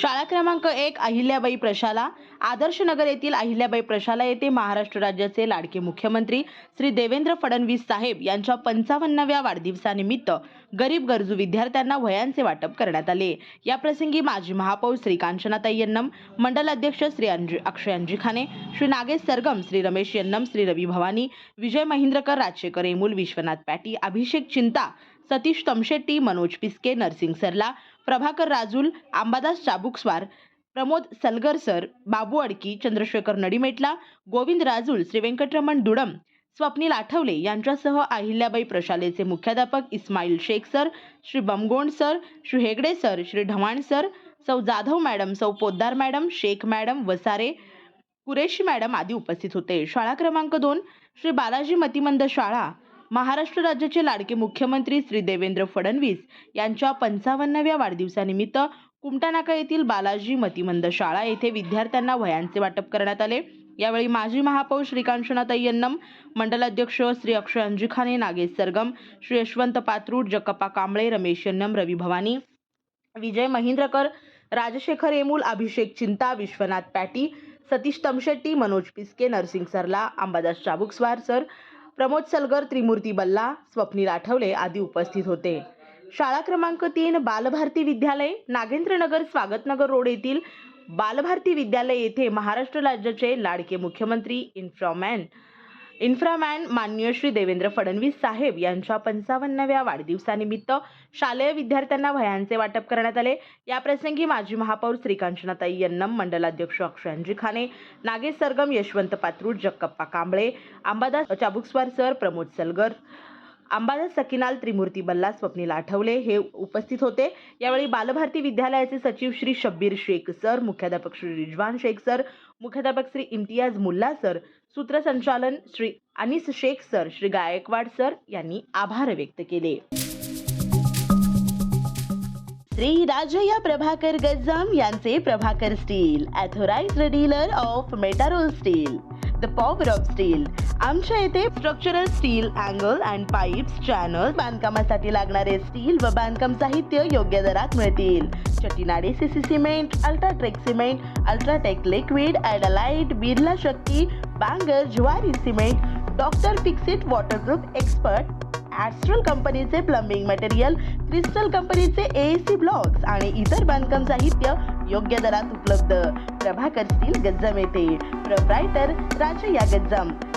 शाळा क्रमांक एक अहिल्याबाई प्रशाला. आदर्श नगर येथील अहिल्याबाई प्रशाला येथे महाराष्ट्र राज्याचे लाडके मुख्यमंत्री श्री देवेंद्र फडणवीस साहेब यांच्या पंचावन्नव्या वाढदिवसानिमित्त गरीब गरजू विद्यार्थ्यांना वयांचे वाटप करण्यात आले. या प्रसंगी माजी महापौर श्री कांचनाताई यन्नम मंडल अध्यक्ष श्री अंजी अक्षय अंजिखाने श्री नागेश सरगम श्री रमेश यन्नम श्री रवी भवानी विजय महिंद्रकर राजशेखर एमूल विश्वनाथ पॅटी अभिषेक चिंता सतीश तमशेट्टी मनोज पिस्के नरसिंग सरला प्रभाकर राजूल आंबादास चाबुकस्वार प्रमोद सलगर सर बाबू अडकी चंद्रशेखर नडीमेटला गोविंद राजूल श्रीवेंकटरमण दुडम स्वप्नील आठवले यांच्यासह अहिल्याबाई प्रशालेचे मुख्याध्यापक Ismail Shaikh sir Shri Bamgond sir Shri Hegde sir Shri Dhawan sir सौ जाधव मॅडम सौ Poddar madam Shaikh madam Wasare Qureshi madam आदी उपस्थित होते. शाळा क्रमांक दोन श्री बालाजी मतिमंद शाळा महाराष्ट्र राज्याचे लाडके मुख्यमंत्री श्री देवेंद्र फडणवीस यांच्या पंचावन्नाव्या वाढदिवसानिमित्त कुमटानाका येथील बालाजी मतिमंद शाळा येथे विद्यार्थ्यांना वह्यांचे वाटप करण्यात आले. यावेळी माजी महापौर श्री यन्नम मंडलाध्यक्ष श्री अक्षय अंजिखाने नागेश सरगम श्री यशवंत पात्रूड जकप्पा कांबळे रमेश यन्नम रवी भवानी विजय महिंद्रकर राजशेखर येमूल अभिषेक चिंता विश्वनाथ पॅटी सतीश तमशेट्टी मनोज पिस्के नरसिंग सरला अंबादास चाबुकस्वार सर प्रमोद सलगर त्रिमूर्ती बल्ला स्वप्नील आठवले आदी उपस्थित होते. शाळा क्रमांक तीन बालभारती विद्यालय नागेंद्रनगर स्वागतनगर रोड येथील बालभारती विद्यालय येथे महाराष्ट्र राज्याचे लाडके मुख्यमंत्री इन्फ्रॉमॅन इन्फ्रामॅन मान्य श्री देवेंद्र फडणवीस साहेब यांच्या पंचावन्नव्या वाढदिवसानिमित्त शालेय विद्यार्थ्यांना वह्यांचे वाटप करण्यात आले. याप्रसंगी माजी महापौर श्रीकांचनाताई यन्नम मंडलाध्यक्ष अक्षयांजी खाने नागेश सरगम यशवंत पात्रूड जक्कप्पा कांबळे अंबादास चाबुकस्वार सर प्रमोद सलगर अंबादास सकिनाल त्रिमूर्ती बल्ला स्वप्नील आठवले हे उपस्थित होते. यावेळी बालभारती विद्यालयाचे सचिव श्री शब्बीर शेख सर मुख्याध्यापक श्री रिजवान शेख सर मुख्याध्यापक श्री इम्तियाज मुल्ला सर सूत्रसंचालन श्री अनिस शेख सर श्री गायकवाड सर यांनी आभार व्यक्त केले. श्री राजया प्रभाकर गज्जाम यांचे Prabhakar steel authorized dealer of Metarol steel the power of steel. आमच्या येथे structural steel angle and pipes channel बांधकामासाठी लागणारे स्टील व बांधकाम साहित्य योग्य दरात मिळतील. Chettinad CC cement UltraTech cement UltraTech liquid ॲडलाइट Birla Shakti Bangar Zuari cement doctor Fixit waterproof expert Astral कंपनीचे प्लंबिंग मटेरियल क्रिस्टल कंपनीचे ए सी ब्लॉक्स आणि इतर बांधकाम साहित्य योग्य दरात उपलब्ध. प्रभाकर स्टील गज्जम येथे. प्रोप्रायटर राजया गज्जम.